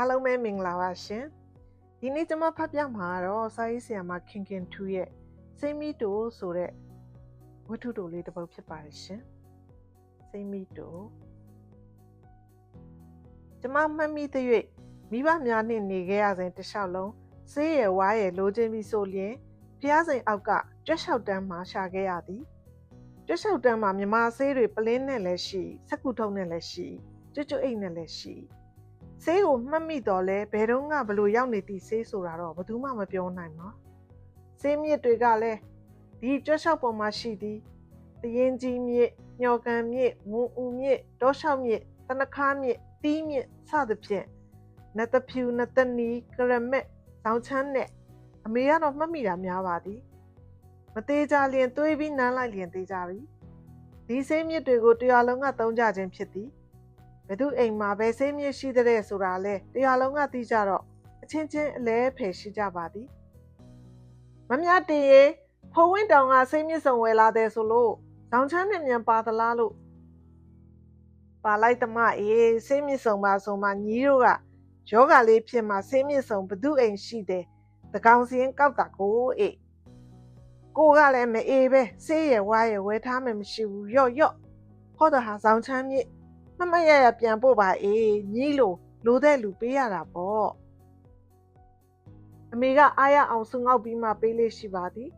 အားလုံးပဲမင်္ဂလာပါရှင်ဒီနေ့ကျွန်မဖတ်ပြမှာကတော့စာရေးဆရာမခင်ခင်ထူးရဲ့စိမီတိုဆိုတဲ့ဝတ္ထုတိုလေးတစ်ပုဒ်ဖြစ်ပါတယ်ရှင်စိမီတိုကျွန်မမှတ်မိတဲ့၍မိဘများနှင့်နေခဲ့ရစဉ်တစ်လျှောက်လုံးဆေးရဝါးရလိုချင်ပြီဆိုလျင်ဖျားစိန်အောက်ကကြွက်လျှောက်တန်းမှာရှာခဲ့ရသည်ကြွက်လျှောက်တန်းမှာမြမဆေးတွေပလင်းနဲ့လည်းရှိစက်ကူထုံနဲ့လည်းရှိကျွတ်ကျွတ်အိတ်နဲ့လည်းရှိ ဆေးကိုမှတ်မိတော့လဲဘယ်တော့ကဘလို့ရောက်နေသည့်ဆေးဆိုတာတော့ဘယ်သူမှမပြောနိုင်ပါဆေးမြစ်တွေကလည်းဒီကြွက်လျှောက်ပေါ်မှာရှိသည်တရင်ကြီးမြစ်ညော်ကန်မြစ်ဝွန်ဦးမြစ်တောလျှောက်မြစ်တနခါမြစ်တီးမြစ်စသဖြင့်နတ်တဖြူနတ်တနီကရမက်တောင်ချမ်းနဲ့အမေကတော့မှတ်မိတာများပါသည်မသေးကြလျင်တွေးပြီးနမ်းလိုက်လျင်သေးကြပြီဒီဆေးမြစ်တွေကိုတရားလုံးကသုံးကြခြင်းဖြစ်သည် ဘသူအိမ်မှာပဲဆေးမြစ်ရှိတဲ့ဆိုတာလဲတရားလုံးကသိကြတော့အချင်းချင်းအလဲဖယ်ရှိကြပါသည်မမြတ်တည်ရေဖိုးဝင်းတောင်ကဆေးမြစ်စုံဝယ်လာတယ်ဆိုလို့တောင်ချမ်းနဲ့မြန်ပါသလားလို့ပါလိုက်သမအေးဆေးမြစ်စုံပါဆိုမှညီတို့ကယောဂလေးဖြစ်မှဆေးမြစ်စုံဘသူအိမ်ရှိတယ်တကောင်စင်းကောက်တာကိုအေးကိုကလည်းမအေးပဲဆေးရဝါရဝဲထားမှမရှိဘူးရော့ရော့ဟောတော့ဟာဆောင်ချမ်းမြစ် မမရရပြန်ပို့ပါအေးညီလို့လိုတဲ့လူပေးရတာပေါ့အမေကအားရအောင်ဆူငေါက်ပြီးမှပေးလေးရှိပါသည်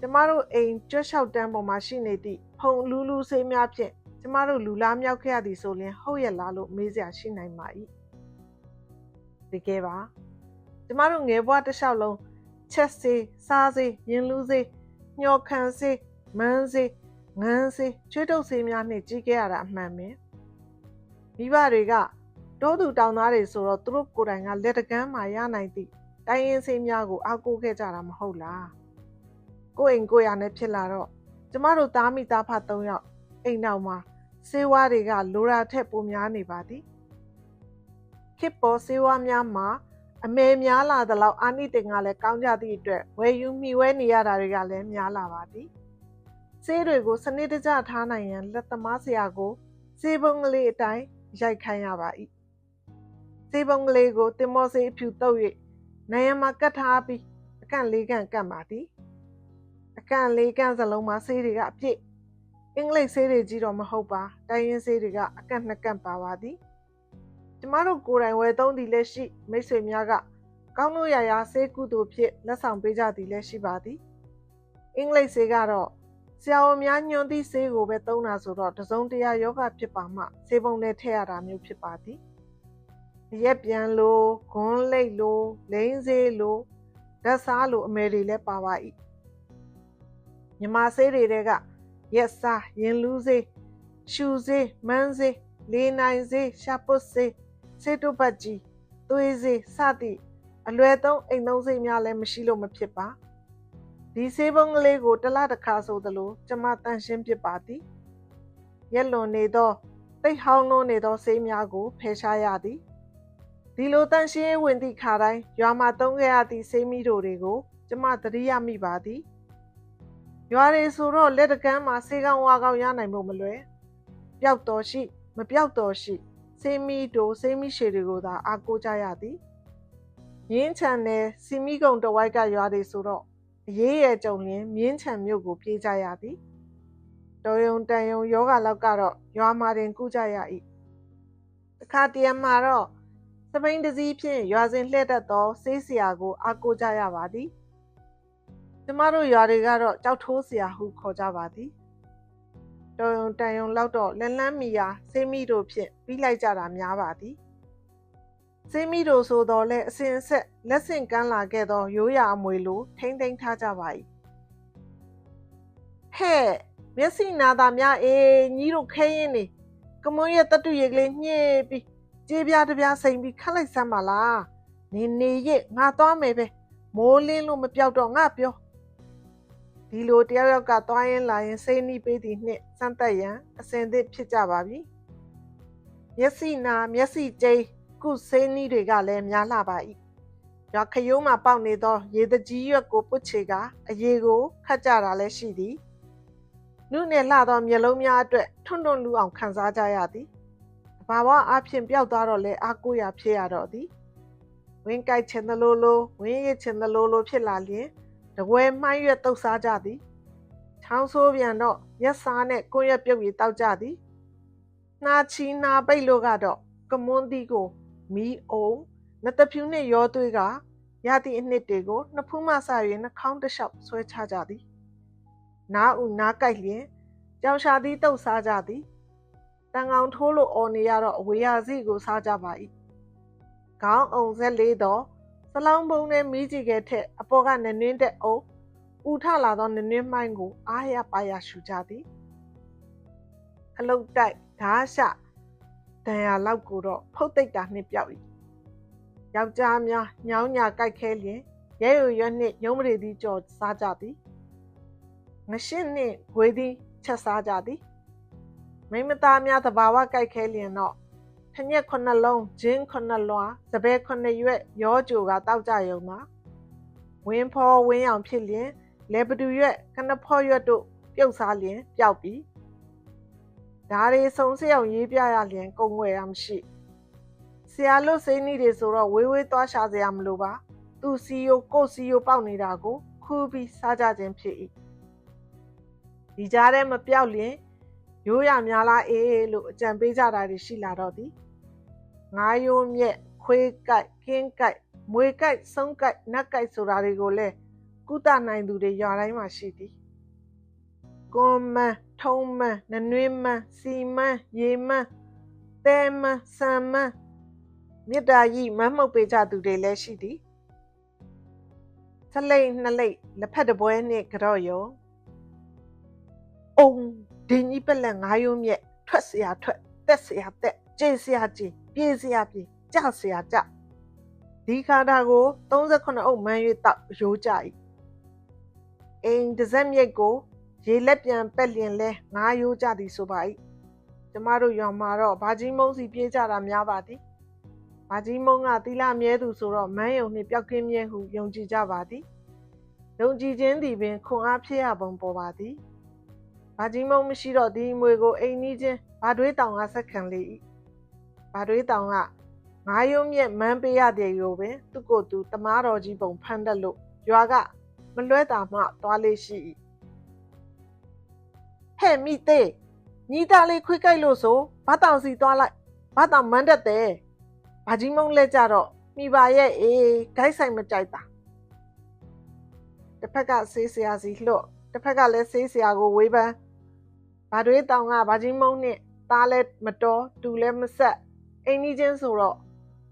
ကျမတို့အိမ်ကျွတ်လျှောက်တန်းပေါ်မှာရှိနေသည့်ဖုံလူးလူးဆေးများဖြင့်ကျမတို့လူလားမြောက်ခဲ့ရသည်ဆိုရင်ဟုတ်ရဲ့လားလို့မေးစရာရှိနိုင်ပါ၏တကယ်ပါကျမတို့ငယ်ဘဝတစ်လျှောက်လုံးချက်စေးစားစေးရင်လူးစေးညှော်ခံစေးမန်းစေးငန်းစေးချွေးတုပ်စေးများနှင့်ကြီးခဲ့ရတာအမှန်ပဲ မိဘတွေကတိုးသူတောင်သားတွေဆိုတော့သူတို့ကိုယ်တိုင်ကလက်တကမ်းမှာရနိုင်သည့်တိုင်းရင်းစေးများကိုအောက်ကိုခဲ့ကြတာမဟုတ်လားကိုယ့်အိမ်ကိုယ်ရနဲ့ဖြစ်လာတော့ကျမတို့သားမိသားဖ၃ယောက်အိမ်နောက်မှာစေဝါတွေကလိုရာထက်ပိုများနေပါသည်ခေတ်ပေါ်စေဝါများမှာအမေများလာသလောက်အာနိတင်ကလည်းကောင်းကြသည့်အတွက်ဝယ်ယူမိဝဲနေရတာတွေကလည်းများလာပါသည်ဆေးတွေကိုစနစ်တကျထားနိုင်ရန်လက်သမားဆရာကိုစေပုံကလေးအတိုင်း ရိုက်ခိုင်းရပါ၏စေပုံကလေးကိုတင်မောစေးအဖြူတုပ်၍နိုင်ရမှာကတ်ထားပြီးအကန့်လေးကန့်ကန့်ပါသည်အကန့်လေးကန့်စလုံးမှာဆေးတွေကအပြည့်အင်္ဂလိပ်ဆေးတွေကြီးတော့မဟုတ်ပါတိုင်းရင်းဆေးတွေကအကန့်နှစ်ကန့်ပါပါသည်ကျမတို့ကိုယ်တိုင်ဝယ်သုံးသည်လည်းရှိမိတ်ဆွေများကကောင်းလို့ရရာဆေးကုသိုလ်ဖြစ်လက်ဆောင်ပေးကြသည်လည်းရှိပါသည်အင်္ဂလိပ်ဆေးကတော့ ဆရာဝန်များညွှန်သည့်ဆေးကိုပဲသုံးတာဆိုတော့တစုံတရာယောဂဖြစ်ပါမှဆေးပုံနဲ့ထည့်ရတာမျိုးဖြစ်ပါသည်ရက်ပြန်လိုဂွန်းလိတ်လိုလိမ့်စေးလိုဓာတ်စားလိုအမယ်တွေလည်းပါပါ၏မြမဆေးတွေကရက်စားရင်လူးစေးရှူစေးမန်းစေးလေးနိုင်စေးရှာပုတ်စေးစေတုပတ်ကြီးသွေးစေးစသည့်အလွယ်သုံးအိမ်သုံးစိတ်များလည်းမရှိလို့မဖြစ်ပါ ဒီဆေးပုံးကလေးကိုတစ်လတစ်ခါဆိုသလိုကျမတန်ရှင်းဖြစ်ပါသည်ရက်လွန်နေသောတိတ်ဟောင်းလွန်းနေသောဆေးများကိုဖယ်ရှားရသည်ဒီလိုတန်ရှင်းဝင်သည့်ခါတိုင်းရွာမှာသုံးခဲ့ရသည့်ဆေးမီတို့တွေကိုကျမသတိရမိပါသည်ရွာတွေဆိုတော့လက်တကမ်းမှာဆေးကောင်းဝါကောင်းရနိုင်ဖို့မလွယ်ပျောက်တော်ရှိ မပျောက်တော်ရှိဆေးမီတို့ဆေးမီရှည်တွေကိုသာအားကိုးကြရသည်ရင်းချန်နယ်စီမီကုံတဝိုက်ကရွာတွေဆိုတော့ အရေးရကြုံလင်းမြင်းချံမြို့ကိုပြေးကြရသည်တော်ယုံတန်ယုံယောဂလောက်ကတော့ရွာမှာတင်ကုကြရ၏တခါတည်းမှာတော့စပိန်တစည်းဖြင့်ရွာစဉ်လှည့်တတ်သောဆေးဆရာကိုအားကိုးကြရပါသည်ကျမတို့ရွာတွေကတော့ကြောက်ထိုးဆရာဟုခေါ်ကြပါသည်တော်ယုံတန်ယုံလောက်တော့လန်းလန်းမီယာဆေးမိတို့ဖြင့်ပြီးလိုက်ကြတာများပါသည် ဆေးမိတို့ဆိုတော့လဲအစင်ဆက်လက်ဆင့်ကမ်းလာခဲ့သောရိုးရာအမွေလိုထိမ့်သိမ်းထားကြပါ၏ဟဲ့မျက်စိနာသာများအေးညီတို့ခဲရင်နေကမွန်းရဲ့တတုရေကလေးညှိပြီးကြေးပြားတပြားစိန်ပြီးခတ်လိုက်စမ်းပါလားနေနေရဲ့ငါသွားမယ်ပဲမိုးလင်းလို့မပြောက်တော့ငါပြောဒီလိုတယောက်ယောက်ကသွားရင်လာရင်စိတ်နှီးပေးသည်နှင့်စမ်းသက်ရန်အစဉ်သစ်ဖြစ်ကြပါပြီမျက်စိနာမျက်စိကျိကု စိတ်နှီးတွေကလည်းများလာပါ၏ရွာခရိုးမှာပေါက်နေသော ရေတကြီးရွက်ကိုပုတ်ချေကအရေကိုခတ်ကြတာလည်းရှိသည်နုနယ်လှသောမျက်လုံးများအတွက်ထွန်းထွန်းလူအောင်ခံစားကြရသည်ဘာဝအဖြစ်ပျောက်သွားတော့လဲအားကိုးရဖြစ်ရတော့သည်ဝင်းကြိုက်ချင်သလိုလိုဝင်းရချင်သလိုလိုဖြစ်လာလျင်တကွယ်မှိုင်းရွက်တုပ်စားကြသည်ချောင်းဆိုးပြန်တော့ရက်စားနဲ့ကိုရက်ပြုတ်ပြီးတောက်ကြသည်နှာချီနှာပိတ်လို့ကတော့ကမွန်းသီးကို မီးအုံနတဖြူနှင့်ရောသွေးကရသည့်အနှစ်တွေကိုနှစ်ဖူးမှစ၍နှာခေါင်းတစ်လျှောက်ဆွဲချကြသည်နားဥနားကြိုက်လျင်ကြောင်ရှာသည်တုပ်စားကြသည်တန်ကောင်ထိုးလို့အော်နေရတော့အဝေရစီကိုစားကြပါ၏ခေါင်းအောင်ဆက်လေးတော့စလောင်းပုံနဲ့မိကြည့်ခဲ့ထက်အပေါ်ကနနင်းတဲ့အုပ်ဥထလာသောနနင်းမိုင်းကိုအားရပါရရှူကြသည်အလုတ်တိုက်ဓာရှ တန်ရာလောက်ကိုတော့ဖုတ်တိတ်တာနှင့်ပြောက်၏ယောက်ျားများညောင်းညာကြိုက်ခဲလျင်ရဲရွရွနှင့်ရုံးမရီသည်ကြော်စားကြသည်ငရှင်းနှင့်ဂွေးသည်ချက်စားကြသည်မိမသားများတဘာဝကြိုက်ခဲလျင်တော့ထညက်ခုနှစ်လုံးဂျင်းခုနှစ်လွှာစပယ်ခုနှစ်ရွက်ရောကြိုကတောက်ကြယုံမှာဝင်းဖော်ဝင်းအောင်ဖြစ်လျင်လေပတူရွက်ခနဖော်ရွက်တို့ပြုတ်စားလျင်ပျောက်ပြီး ဒါတွေစုံစအောင်ရေးပြရလျင်ကုံွယ်ရမရှိဆရာလို့စိနီးတွေဆိုတော့ဝေးဝေးသွားရှာစရာမလိုပါသူစီယိုကိုစီယိုပေါက်နေတာကိုခူးပြီးစားကြခြင်းဖြစ်၏ဒီကြားထဲမပြောက်လျင်ရိုးရများလားအေးလို့အကြံပေးကြတာတွေရှိလာတော့သည်ငါးရိုးမြက်ခွေးကြိုက်ခင်းကြိုက်မွေကြိုက်ဆုံးကြိုက်နတ်ကြိုက်ဆိုတာတွေကိုလည်းကုသနိုင်သူတွေရွာတိုင်းမှာရှိသည် ကွန်မန်ထုံးမန်နနွေးမန်စီမန်ရေမန်တဲမန်ဆံမန်မေတ္တာကြီးမမှုတ်ပေးကြသူတွေလည်းရှိသည်သလိမ့်နှလိမ့်လက်ဖက်တပွဲနှင့်ကြော့ရောအုံဒင်းကြီးပလက်ငါးရုံးမြက်ထွက်စရာထွက်တက်စရာတက်ကျေစရာကျေပြေစရာပြေကြစရာကြဒီခါတာကို38အုပ်မှန်း၍တောက်ရိုးကြ၏အိမ်ဒဇက်မြိတ်ကို ရေလက်ပြန်ပက်လျင်လဲငါးရိုးကြသည်ဆိုပါ၏ကျမတို့ရွာမှာတော့ဘာကြီးမုံစီပြေးကြတာများပါသည်ဘာကြီးမုံကသီလမြဲသူဆိုတော့မန်းယုံနှင့်ပျောက်ကင်းမြဲဟုယုံကြည်ကြပါသည်ယုံကြည်ခြင်းသည်ပင်ခွန်အားဖြစ်ရပုံပေါ်ပါသည်ဘာကြီးမုံမရှိတော့ဒီမွေကိုအိမ်နီးချင်းဘာတွေးတောင်ကဆက်ခံလေ၏ဘာတွေးတောင်ကငါးရုံမြက်မန်းပေးရတဲ့ရိုပင်သူ့ကိုယ်သူတမားတော်ကြီးပုံဖမ်းတတ်လို့ရွာကမလွဲတာမှသွားလေးရှိ၏ ဟဲ့မိသေးညီသားလေးခွေးကြိုက်လို့ဆိုဘာတောင်စီသွားလိုက်ဘာတောင်မန်းတတ်တယ်ဘာကြီးမုံလဲကြတော့မိပါရဲ့အေးဂိုက်ဆိုင်မကြိုက်တာတစ်ဖက်ကဆေးဆရာစီလှော့တစ်ဖက်ကလည်းဆေးဆရာကိုဝေးပန်းဘာတွေတောင်ကဘာကြီးမုံနဲ့သားလဲမတော်တူလဲမဆက်အိမ်ကြီးချင်းဆိုတော့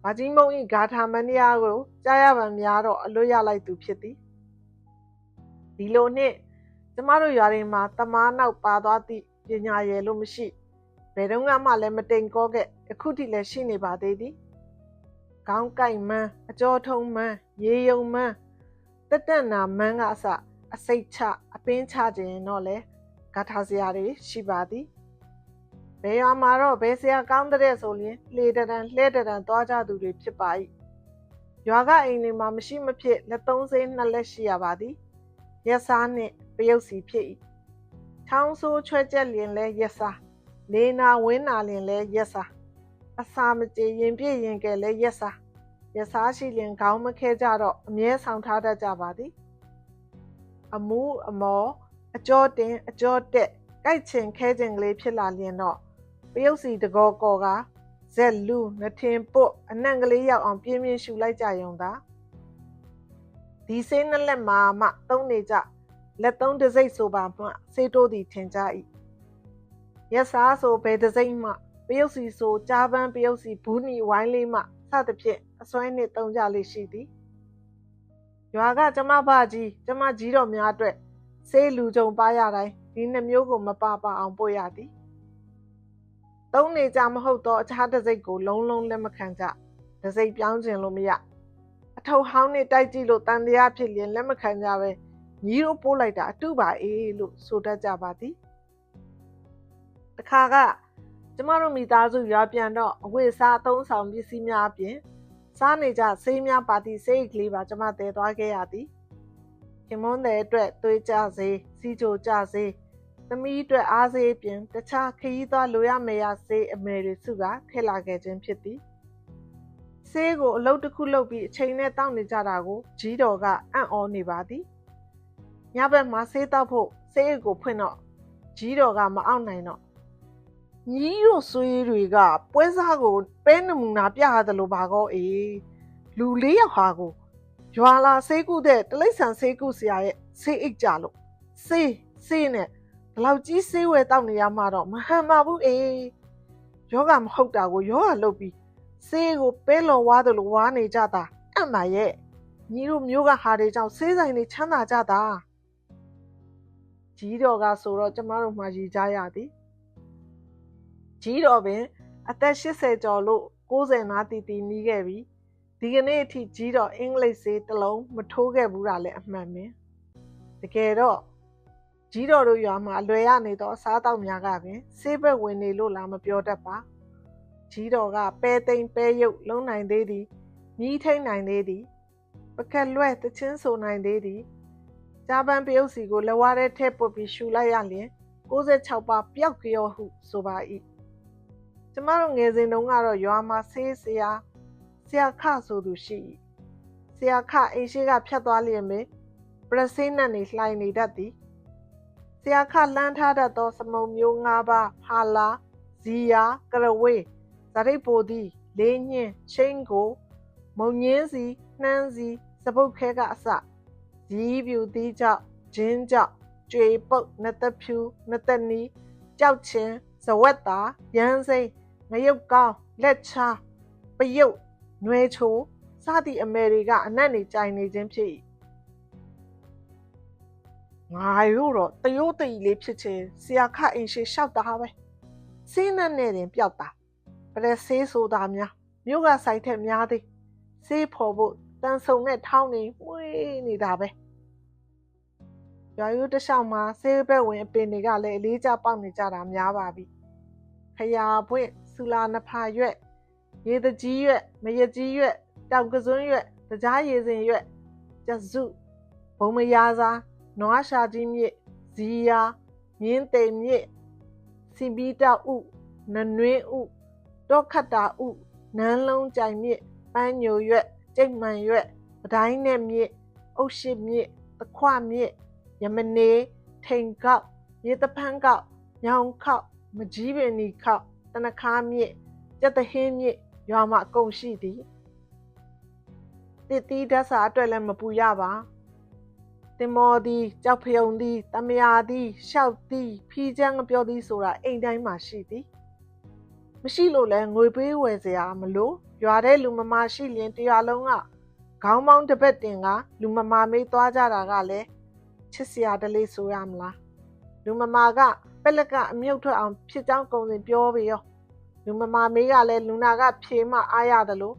ဘာကြီးမုံဤဂါထာမန္တရားကိုကြားရပံများတော့အလွတ်ရလိုက်သူဖြစ်သည်ဒီလိုနဲ့ ကျမတို့ရွာတွေမှာတမားနောက်ပါသွားသည့်ပညာရည်လို့မရှိဘယ်တော့မှလည်းမတိမ်ကောခဲ့အခုထိလည်းရှိနေပါသေးသည်ခေါင်းကိုက်မန်းအကြောထုံးမန်းရေယုံမန်းတက်တက်နာမန်းကအစအစိတ်ချအပင်းချခြင်းတော့လေဂါထာစရာတွေရှိပါသည်ဘယ်ရွာမှာတော့ဘယ်ဆရာကောင်းတဲ့ဆိုရင်လေတရန်လှဲတရန်သွားကြသူတွေဖြစ်ပါ၏ရွာကအိမ်တွေမှာမရှိမဖြစ်လက်သုံးစိနှစ်လက်ရှိရပါသည် ရက်စားနှင့်ပရုပ်စီဖြစ်၏ထောင်းဆိုးချွဲချက်လျင်လဲရက်စားလေနာဝင်းနာလျင်လဲရက်စားအစာမကြေရင်ပြည့်ရင်ကဲလဲရက်စားရက်စားရှိလျင်ခေါင်းမခဲကြတော့အမြဲဆောင်ထားတတ်ကြပါသည်အမူးအမော်အကျော်တင်အကျော်တက်ကြိုက်ချင်ခဲချင်ကလေးဖြစ်လာလျင်တော့ပရုပ်စီတကောကောကဇက်လူငထင်ပုတ်အနံ့ကလေးရောက်အောင်ပြင်းပြင်းရှူလိုက်ကြယုံသာ ဒီဆေးနှစ်လက်မှာမှသုံးနေကြလက်သုံးတစိမ့်ဆိုပါမှဆေးတိုးသည်ထင်ကြ၏ရက်စားဆိုဘယ်တစိမ့်မှပရုပ်စီဆိုကြားပန်းပရုပ်စီဘူးနီဝိုင်းလေးမှစသဖြင့်အစွဲနှင့်သုံးကြလေးရှိသည်ရွာကကျမဘကြီးကျမကြီးတော်များအတွက်ဆေးလူကြုံပါရတိုင်းဒီနှမျိုးကိုမပါပါအောင်ပို့ရသည်သုံးနေကြမဟုတ်တော့အခြားတစ်စိတ်ကိုလုံးလုံးလက်မခံကြတစ်စိတ်ပြောင်းခြင်းလို့မရ အထုပ်ဟောင်းနဲ့တိုက်ကြည့်လို့တန်တရားဖြစ်ရင်လက်မခံကြပဲညီတို့ပို့လိုက်တာအတုပါအေးလို့ဆိုတတ်ကြပါသည်တခါကကျမတို့မိသားစုရွာပြန်တော့အဝတ်စားအသုံးဆောင်ပစ္စည်းများအပြင်စားနေကြဆေးများပါတီဆေးကလေးပါကျမတည်သွားခဲ့ရသည်ခင်မွန်းတဲ့အတွက်သွေးကြစေစီချိုကြစေတသမီးအတွက်အားစေးအပြင်တခြားခရီးသွားလိုရမယ်ရစေးအမယ်တွေစုကထည့်လာခဲ့ခြင်းဖြစ်သည် ဆေးကိုအလုတ်တစ်ခုလုပ်ပြီးအချိန်နဲ့တောက်နေကြတာကိုကြီးတော်ကအံ့ဩနေပါသည်ညဘက်မှာဆေးတောက်ဖို့ဆေးအိတ်ကိုဖွင့်တော့ကြီးတော်ကမအောင်နိုင်တော့ညီတို့ဆွေးတွေက ပွဲစားကိုပဲနမူနာပြရတယ်လို့ပါကောအေးလူလေးယောက်ဟာကိုရွာလာဆေးကုတဲ့တလိษံဆေးကုဆရာရဲ့ဆေးအိတ်ကြလို့ဆေးဆေးနဲ့ဘလောက်ကြီးဆေးဝယ်တောက်နေရမှာတော့မဟန်ပါဘူးအေးယောဂမဟုတ်တာကိုယောဂလုပ်ပြီး ဆေးကိုပဲလော်ဝါတယ်လို့ဝါနေကြတာအံ့ပါရဲ့ညီတို့မျိုးကဟာတွေကြောင့်ဆေးဆိုင်တွေချမ်းသာကြတာကြီးတော်ကဆိုတော့ကျမတို့မှရည်ကြရသည်ကြီးတော်ပင် အသက်80ကျော်လို့90နာတီတီနီးခဲ့ပြီဒီကနေ့အထိကြီးတော်အင်္ဂလိပ်ဆေးတစ်လုံးမထိုးခဲ့ဘူးတာလည်းအမှန်ပဲတကယ်တော့ကြီးတော်တို့ရွာမှာအလွယ်ရနေသောအစားအသောက်များကပင်ဆေးဘက်ဝင်နေလို့လားမပြောတတ်ပါ ကြီးတော်ကပဲသိမ်ပဲရုပ်လုံးနိုင်သေးသည်မြီးထိန်နိုင်သေးသည်ပကက်လွဲ့တချင်းဆိုနိုင်သေးသည်ဂျာပန်ပရုပ်စီကိုလက်ဝါးထဲထည့်ပုတ်ပြီးရှူလိုက်ရလျင်66ပါပျောက်ကြောဟုဆိုပါ၏ကျမတို့ငယ်စဉ်တုန်းကတော့ရွာမှာဆေးဆရာဆရာခဆိုသူရှိ၏ဆရာခအိမ်ရှိကဖြတ်သွားလျင်ပင်ပရဆေးနဲ့နေလှိုင်နေတတ်သည်ဆရာခလန်းထားတတ်သော စမုံမျိုး၅ပါးဟာလာဇီယာကရဝေး ဇရိတ်ပိုသည်လေးညင်းချင်းကိုမုံညင်းစီနှမ်းစီစပုတ်ခဲကအစဇီးပြူသီးကြောက်ဂျင်းကြောက်ကြွေပုတ်နသက်ဖြူနသက်နီကြောက်ချင်းဇဝက်တာရန်စိမ့်ငရုတ်ကောင်းလက်ချာပယုတ်နွယ်ချိုစသည့်အမေရိကအနက်နေကြိုင်နေခြင်းဖြစ်၏ငါတို့တော့တရိုးတရီလေးဖြစ်ချင်းဆရာခအိမ်ရှိလျှောက်တာပဲစင်းနဲ့နဲ့တင်ပျောက်တာ ပရက်ဆေးဆိုတာများမြို့ကဆိုင်ထက်များသည်ဆေးဖော်ဖို့တန်ဆုံနဲ့ထောင်းနေမှွေးနေတာပဲရွာရိုးတစ်လျှောက်မှာဆေးဘက်ဝင်အပင်တွေကလည်းအလေးကျပေါက်နေကြတာများပါပြီခရာပွင့်ဆူလာနဖာရွက်ရေတကြီးရွက်မရကြီးရွက်တောင်ကစွန်းရွက်တကြားရည်စင်ရွက်ကျစုဘုံမယားစားနွားရှာကြီးမြစ်ဇီယာမြင်းသိမ်မြစ်စီပီတာဥနနွင်းဥ တော့ခတ်တာဥနန်းလုံးကြိုင်မြစ်ပန်းညိုရွက်ကျိတ်မှန်ရွက်ပတိုင်းနဲ့မြစ်အုတ်ရှိမြစ်တခွမြစ်ယမနေထိန်ကောက်ရေတဖန်းကောက်ညောင်ခောက်မကြီးပင်နီခောက်တနခါမြစ်ကြက်တဟင်းမြစ်ရွာမှာအကုန်ရှိသည်တစ်တီးဓာတ်စာအတွက်လည်းမပူရပါတင်မော်သည်ကြောက်ဖယုံသည်တမယာသည်ရှောက်သည်ဖီးချမ်းကပြောသည်ဆိုတာအိမ်တိုင်းမှာရှိသည် မရှိလို့လဲငွေပေးဝယ်စရာမလို့ရွာတဲ့လူမမရှိလျင်တရားလုံးကခေါင်းပေါင်းတစ်ပတ်တင်ကလူမမာမေးသွားကြတာကလည်းချစ်စရာတလေးဆိုရမလားလူမမာကပက်လက်ကအမြုပ်ထွက်အောင်ဖြစ်ကြောင်းကုံစင်ပြောပြီးရောလူမမာမေးကလည်းလူနာကဖြေမှအားရတယ်လို့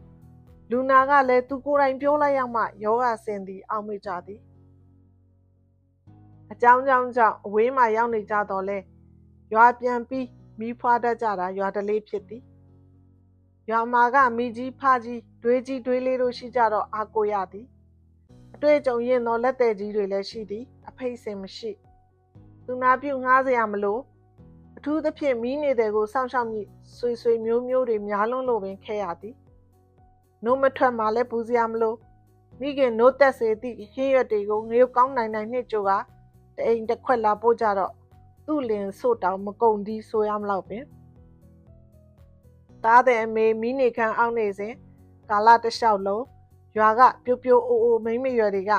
လူနာကလည်းသူကိုယ်တိုင်ပြောလိုက်ရမှယောဂဆင်သည်အောက်မေ့ကြသည်အကြောင်းကြောင့်ကြောင့်အဝေးမှာရောက်နေကြတော့လဲရွာပြန်ပြီး မိဖွာတတ်ကြတာရွာတလေးဖြစ်သည်ရွာမှာကမိကြီးဖကြီးတွေးကြီးတွေးလေးတို့ရှိကြတော့အာကိုရသည်အတွေ့အကြုံရင်သောလက်သေးကြီးတွေလည်းရှိသည် အဖိတ်စင်မရှိသူနာပြုငှားစရာမလိုအထူးသဖြင့်မိနေတဲ့ကိုစောင့်ရှောက်မိဆွေဆွေမျိုးမျိုးတွေများလုံးလို့ပင်ခဲရသည်နို့မထွက်မှလည်းပူစရာမလိုမိခင်နို့တက်စေသည့်ဟင်းရွက်တွေကိုငရုတ်ကောင်းနိုင်နိုင်နှစ်ကြိုကတအိမ်တစ်ခွက်လာပို့ကြတော့ သူ့လင်ဆို့တောင်မကုံဒီဆိုရမလို့ပင်သားတဲ့အမေမိနေခန်းအောက်နေစဉ်ကာလတလျှောက်လုံးရွာကပြိုပြိုအိုအိုမိမ့်မရွယ်တွေက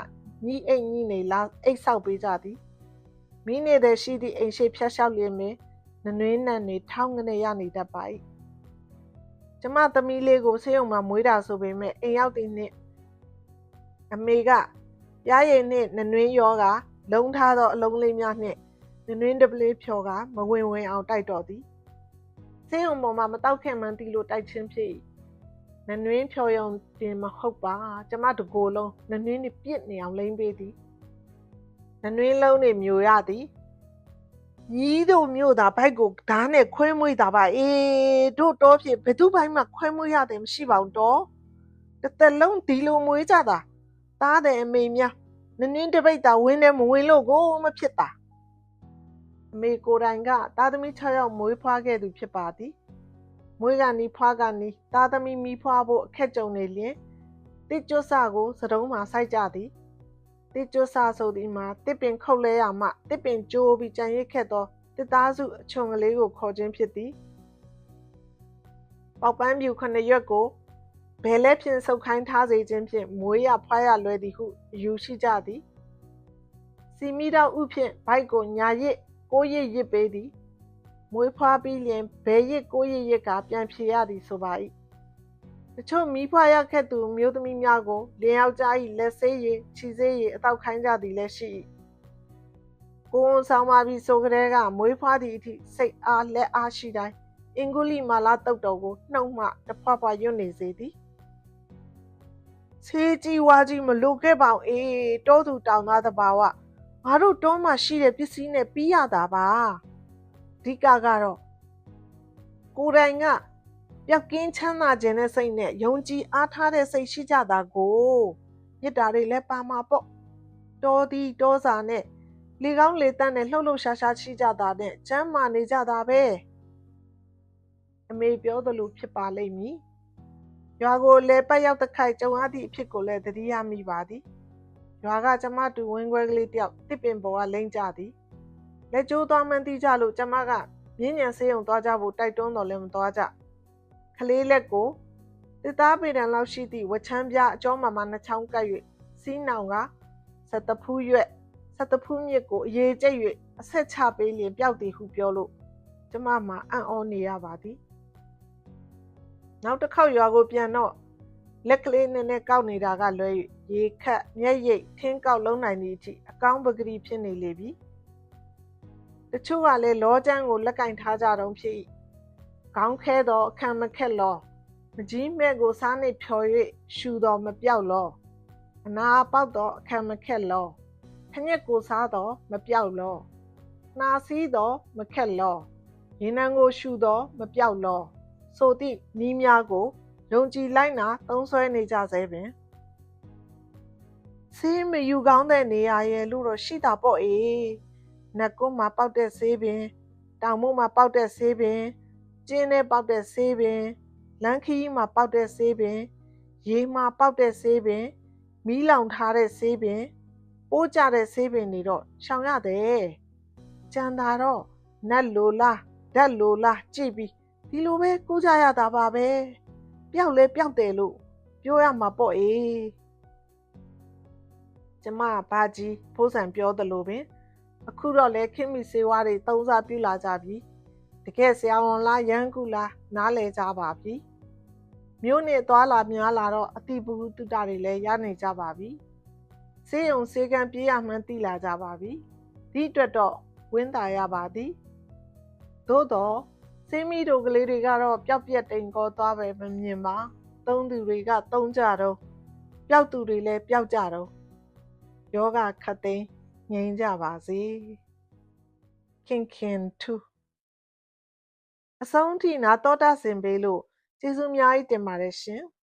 ညီအိမ်ကြီးနေလာအိတ်ဆောက်ပေးကြသည်မိနေတဲ့ရှိသည့်အိမ်ရှိဖြတ်လျှောက်လျင်ပင်နနွေးနံနေထောင်းငနေရနေတတ်ပါ၏ကျမသမီးလေးကိုဆေးရုံမှာမွေးတာဆိုပေမဲ့အိမ်ရောက်တဲ့နှစ်အမေကပြားရည်နှင့်နနွေးရောကလုံထားသောအလုံးလေးများနှင့် နနွင်းတပလေးဖြော်ကမဝင်ဝင်အောင်တိုက်တော်သည်ဆင်းုံပေါ်မှာမတောက်ခင်မှန်းတီလို့တိုက်ချင်းဖြစ်၏နနွင်းဖြော်ရုံတင်မဟုတ်ပါကျမတကိုယ်လုံးနနွင်းနေပြစ်နေအောင်လိမ့်ပေးသည်နနွင်းလုံးနေမျိုးရသည်ညီးတို့မျိုးသားဘိုက်ကိုဓားနဲ့ခွဲမွေးတာပါအေးတို့တော့ဖြစ်ဘယ်သူဘိုက်မှခွဲမွေးရတယ်မရှိပါဘူးတော့တစ်သက်လုံးဒီလိုမွေးကြတာသားတဲ့အမေများနနင်းတပိတ်တာဝင်းထဲမဝင်လို့ကိုမဖြစ်တာ အမေကိုယ်တိုင်ကသားသမီး6ယောက်မွေးဖွားခဲ့သူဖြစ်ပါသည်မွေးကနီးဖွားကနီးသားသမီးမိဖွားဖို့အခက်ကြုံနေလျင်တစ်ကျွတ်ဆကိုစတုံးမှာစိုက်ကြသည်တစ်ကျွတ်ဆဆိုသည်မှာတစ်ပင်ခုတ်လဲရမှတစ်ပင်ကျိုးပြီးကြံရစ်ခဲ့သောတစ်သားစုအချုံကလေးကိုခေါ်ခြင်းဖြစ်သည်ပေါက်ပန်းပြူခုနှစ်ရွက်ကိုဘယ်လဲဖြင့်ဆုပ်ခိုင်းထားစေခြင်းဖြင့်မွေးရဖွားရလွယ်သည်ဟုအယူရှိကြသည်စီမီတော်ဥဖြင့်ဘိုက်ကိုညာရစ် ကိုရစ်ရစ်ပေးသည်မွေးဖွားပြီးလျင်ဘယ်ရစ်ကိုရစ်ရစ်ကပြန်ဖြေရသည်ဆိုပါ၏တချို့မိဖွားရခဲ့သူမျိုးသမီးများကိုလင်ယောက်ျား၏လက်ဆေးရည်ခြေဆေးရည်အတော့ခိုင်းကြသည်လည်းရှိ၏ကိုယ်ဝန်ဆောင်ပါပြီးဆိုကြတဲ့ကမွေးဖွားသည့်အထိစိတ်အားလက်အားရှိတိုင်းအင်္ဂုလိမာလာတုတ်တော်ကိုနှုတ်မှတဖွာဖွာရွတ်နေစေသည်ဆေးကြီးဝါကြီးမလိုခဲ့ပါဘူးအေးတောသူတောင်သားတဘာဝ ငါတို့တောမှာရှိတဲ့ပစ္စည်းနဲ့ပြီးရတာပါအဓိကကတော့ကိုယ်တိုင်ကပျောက်ကင်းချမ်းသာခြင်းတဲ့စိတ်နဲ့ယုံကြည်အားထားတဲ့စိတ်ရှိကြတာကိုမေတ္တာတွေလည်းပါမှာပေါ့တောသည်တောစာနဲ့လေကောင်းလေတန့်နဲ့လှုပ်လှုပ်ရှားရှားရှိကြတာနဲ့ကျမ်းမာနေကြတာပဲအမေပြောသလိုဖြစ်ပါလိမ့်မည်ရွာကိုလေပတ်ရောက်တဲ့ခိုက်ကြုံရသည့်အဖြစ်ကိုလည်းသတိရမိပါသည် ရွာကကျမတူဝင်းခွဲကလေးတယောက်တစ်ပင်ပေါ်ကလိမ့်ကြသည်လက်ကျိုးသွားမှန်းသိကြလို့ကျမကမြင်းညံဆေးရုံသွားကြဖို့တိုက်တွန်းတော်လည်းမသွားကြကလေးလက်ကိုတစ်သားပေတံလောက်ရှိသည့်ဝချမ်းပြအကျောမမနှချောင်းကပ်၍စီးနောင်ကစတဖူးရွက်စတဖူးမြစ်ကိုအရေးကျက်၍အဆက်ချပေးလျင်ပျောက်သည်ဟုပြောလို့ကျမမှာအံ့ဩနေရပါသည်နောက်တစ်ခေါက်ရွာကိုပြန်တော့လက်ကလေးနဲ့နဲ့ကောက်နေတာကလွဲ၍ ရေခတ်မျက်ရိပ်ထင်းကောက်လုံးနိုင်သည့်အထိအကောင်းပကတိဖြစ်နေလေပြီတချို့ကလည်းလောချမ်းကိုလက်ကင်ထားကြတုံးဖြစ်၏ခေါင်းခဲသောအခမ်းမခက်လောမကြီးမဲ့ကိုစားနေဖြော်၍ရှူတော်မပြောက်လောအနာပေါက်သောအခမ်းမခက်လောခညက်ကိုစားသောမပြောက်လောနှာစီးသောမခက်လောရင်နံကိုရှူသောမပြောက်လောဆိုသည့်နီးများကိုယုံကြည်လိုက်နာသုံးဆွဲနေကြစေပင် ဆေးမယူကောင်းတဲ့နေရာရဲ့လို့တော့ရှိတာပေါ့အေးနက်ကုန်းမှာပေါက်တဲ့ဆေးပင်တောင်မုံမှာပေါက်တဲ့ဆေးပင်ကျင်းထဲပေါက်တဲ့ဆေးပင်လမ်းခီးမှာပေါက်တဲ့ဆေးပင်ရေမှာပေါက်တဲ့ဆေးပင်မီးလောင်ထားတဲ့ဆေးပင်ပိုးကြတဲ့ဆေးပင်တွေတော့ရှောင်ရတယ်ကြံတာတော့နတ်လိုလားဓာတ်လိုလားကြည့်ပြီးဒီလိုပဲကူးကြရတာပါပဲပျောက်လဲပျောက်တယ်လို့ပြောရမှာပေါ့အေး ကျမဘာကြီးဖိုးဆန်ပြောသလိုပင် အခုတော့လဲခင်မီစေဝါတွေသုံးစားပြုလာကြပြီတကယ်ဆရာဝန်လားရန်ကူလားနားလဲကြပါပြီမြို့နဲ့သွားလာများလာတော့အတိပူတုတတွေလည်းရနေကြပါပြီစေးုံစေးကံပြေးရမှန်းသိလာကြပါပြီဒီအတွက်တော့ဝင်းတာရပါသည်သို့တော့စေးမီတို့ကလေးတွေကတော့ပျောက်ပြက်တိမ်ကောသွားပဲမမြင်ပါသုံးသူတွေကသုံးကြတော့ပျောက်သူတွေလည်းပျောက်ကြတော့ ယောဂခတ်သိမ်းငြိမ်းကြပါစေခင်ခင်ထူအဆုံးထိနာတော်တာဆင်ပေးလို့ကျေးဇူးအများကြီးတင်ပါတယ်ရှင်။